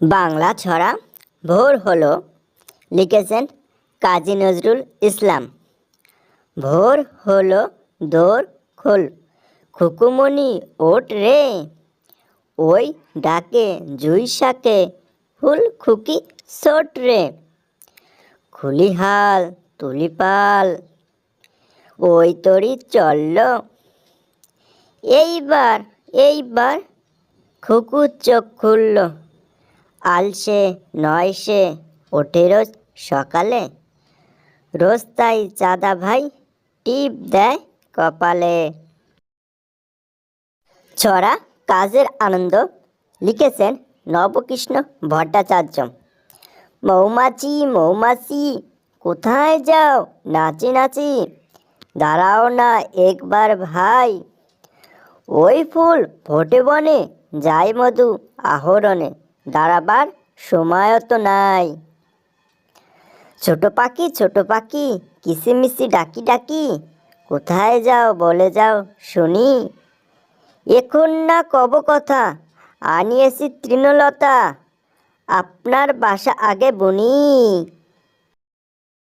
বাংলা ছড়া ভোর হলো, লিখেছেন কাজী নজরুল ইসলাম। ভোর হলো দোর খোল খুকুমনি ওট রে। ওই ডাকে জুই শাকে ফুল খুকি সোট রে। খুলিহাল তুলিপাল ওই তরি চলল। এইবার এইবার খুকু চোখ খুলল। আলসে নয় সে ওঠে রোজ সকালে। রোজ তাই চাঁদা ভাই টিপ দেয় কপালে। ছড়া কাজের আনন্দ লিখেছেন নবকৃষ্ণ ভট্টাচার্য। মৌমাছি মৌমাছি, কোথায় যাও? নাচি নাচি, দাঁড়াও না একবার ভাই। ওই ফুল ফোটে বনে যাই মধু আহরণে। দাঁড়াবার সময়ও তো নাই। ছোট পাখি ছোট পাখি, কিসিমিসি ডাকি ডাকি, কোথায় যাও বলে যাও শুনি। এখন না কব কথা, আনিয়েছি তৃণলতা, আপনার বাসা আগে বুনি।